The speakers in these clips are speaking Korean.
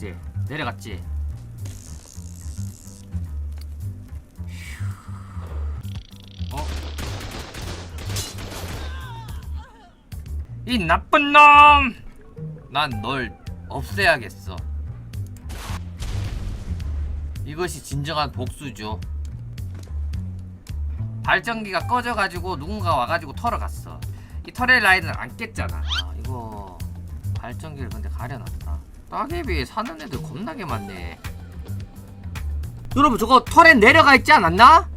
내려갔지 내려갔지 어? 이 나쁜 놈! 난 널 없애야겠어. 이것이 진정한 복수죠. 발전기가 꺼져가지고 누군가 와가지고 털어갔어. 이 털의 라인을 안 깼잖아. 아, 이거 발전기를 근데 가려놨다. 따개비 사는 애들 겁나게 많네. 여러분 저거 털에 내려가 있지 않았나?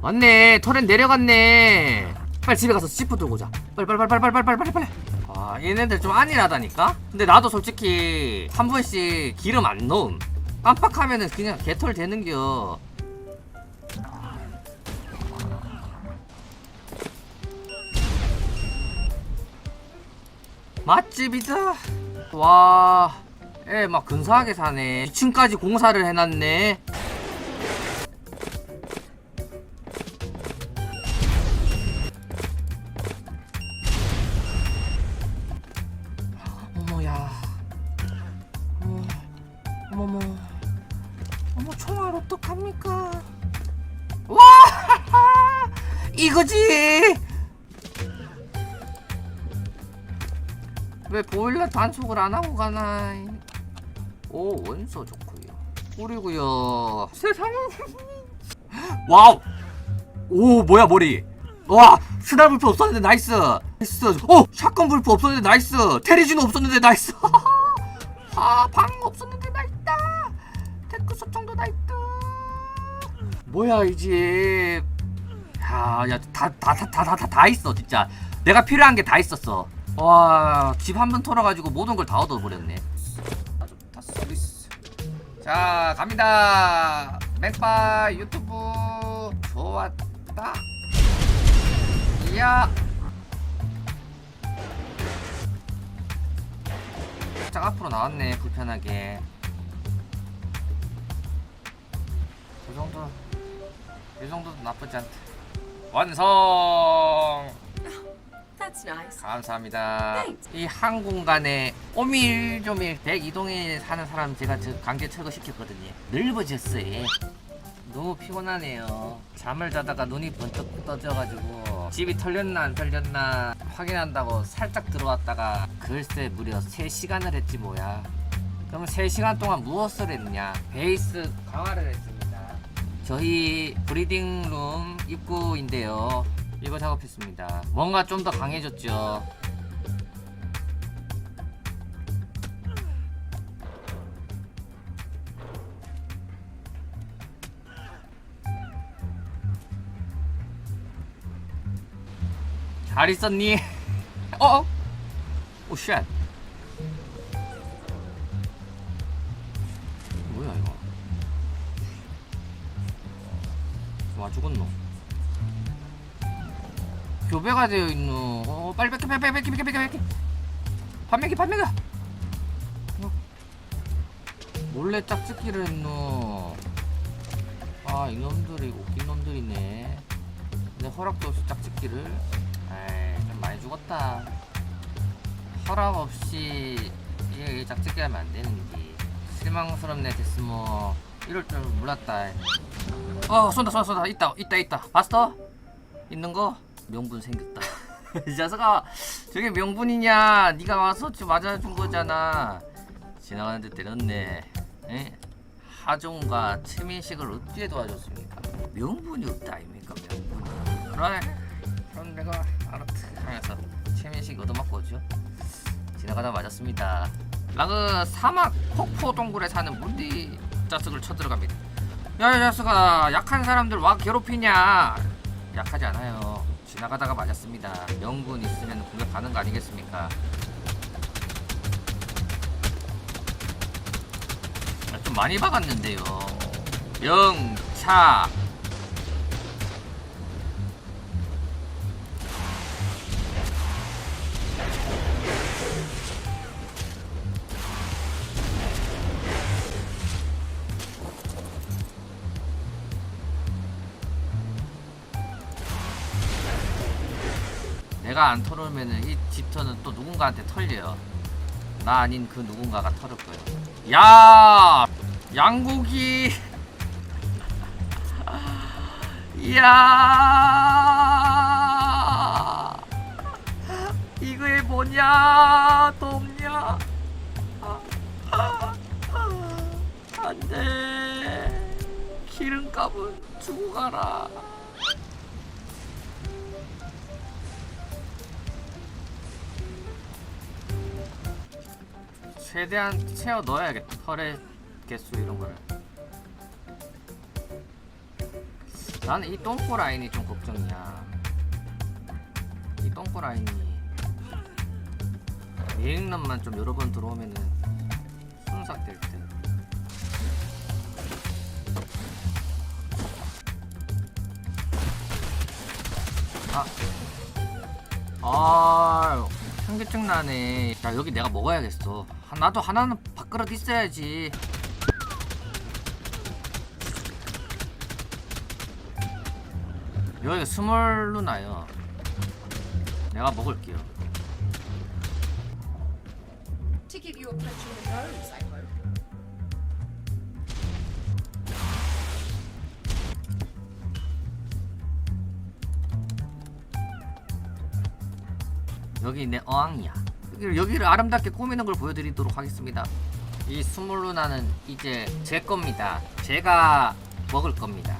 맞네 털에 내려갔네. 빨리 집에 가서 지프 들고 오자. 빨리 빨리 빨리 빨리 빨리 빨리 빨리 빨리. 아 얘네들 좀 안일하다니까? 근데 나도 솔직히 한 번씩 기름 안 넣음. 깜빡하면은 그냥 개털 되는겨. 맛집이다. 와, 애막 근사하게 사네. 2층까지 공사를 해놨네. 어머야. 어머, 어머머. 어머, 총알 어떡합니까? 와! 이거지! 왜 보일러 단속을 안 하고 가나? 오 원서 좋고요. 뿌리고요. 세상에. 와우. 오 뭐야 머리. 와 스나 불프 없었는데 나이스. 나이스. 오 샷건 불프 없었는데 나이스. 테리지는 없었는데 나이스. 아방 없었는데 나있다. 테크 소총도 나있다. 뭐야 이 집. 야야다다 다다 다 있어 진짜. 내가 필요한 게 다 있었어. 와, 집 한 번 털어가지고 모든 걸 다 얻어버렸네. 자, 갑니다. 맥바 유튜브 좋았다. 이야. 살짝 앞으로 나왔네, 불편하게. 이 정도, 이 정도도 나쁘지 않다. 완성! That's nice. 감사합니다. Thanks. 이 한 공간에 오밀조밀 102동에 사는 사람 제가 저 강제 철거시켰거든요. 넓어졌어요. 너무 피곤하네요. 잠을 자다가 눈이 번쩍 떠져가지고 집이 털렸나 안 털렸나 확인한다고 살짝 들어왔다가 글쎄 무려 3시간을 했지 뭐야. 그럼 3시간 동안 무엇을 했냐? 베이스 강화를 했습니다. 저희 브리딩 룸 입구인데요. 이거 작업했습니다. 뭔가 좀 더 강해졌죠. 잘 있었니? 어? 오 쉣. 뭐야 이거? 와 죽었노? 교배가 되어 있노. 어, 빨리 뺏겨, 빨리 뺏겨, 뺏겨, 뺏겨, 뺏겨. 판매기, 판매가. 어. 몰래 짝짓기를 했노. 아, 이놈들이 웃긴 놈들이네. 근데 허락도 없이 짝짓기를. 에이, 좀 많이 죽었다. 허락 없이 이게 짝짓기 하면 안 되는데. 실망스럽네, 데스모. 이럴 줄 몰랐다. 어, 쏜다, 쏜다, 쏜다. 있다, 있다, 있다. 봤어? 있는 거? 명분 생겼다. 이 자식아, 저게 명분이냐? 네가 와서 좀 맞아준 거잖아. 지나가는데 때렸네. 에? 하종과 최민식을 어찌에 도와줬습니까? 명분이 없다 아닙니까? 명분이. 그래. 그럼 내가 알았다 하면서 최민식 얻어맞고 오죠. 지나가다 맞았습니다. 라그 사막 폭포 동굴에 사는 문디 자식을 쳐들어갑니다. 야이 자식아, 약한 사람들 와 괴롭히냐? 약하지 않아요. 지나가다가 맞았습니다. 명분 있으면 공격 가는 거 아니겠습니까? 아, 좀 많이 박았는데요. 영 차. 내가 안 털으면은 이 집터는 또 누군가한테 털려요. 나 아닌 그 누군가가 털을 거예요. 야, 양고기. 이야, 이거에 뭐냐, 또 없냐? 안 돼, 기름값은 주고 가라. 최대한 채워 넣어야겠다. 털의 개수 이런 거를. 나는 이 똥꼬 라인이 좀 걱정이야. 이 똥꼬 라인이 예익남만 좀 여러 번 들어오면은 순삭될 때. 아, 아, 현기증 나네. 야 여기 내가 먹어야겠어. 하- 나도 하나는 밥그릇 있어야지. 여기 스몰로 나요. 내가 먹을게요. 여기 내 어항이야. 여기를, 여기를 아름답게 꾸미는 걸 보여드리도록 하겠습니다. 이 스몰루나는 이제 제 겁니다. 제가 먹을 겁니다.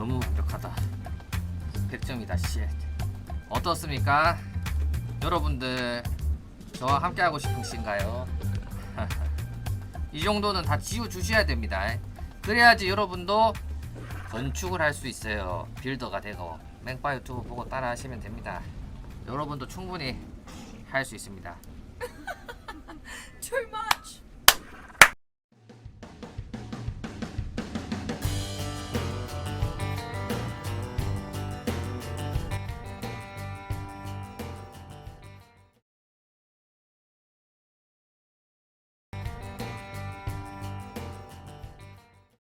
너무 완벽하다. 100점이다, 씨. 어떻습니까? 여러분들, 저와 함께하고 싶으신가요? 이 정도는 다 지워주셔야 됩니다. 그래야지 여러분도 건축을 할 수 있어요. 빌더가 되고. 맹바 유튜브 보고 따라 하시면 됩니다. 여러분도 충분히 할 수 있습니다.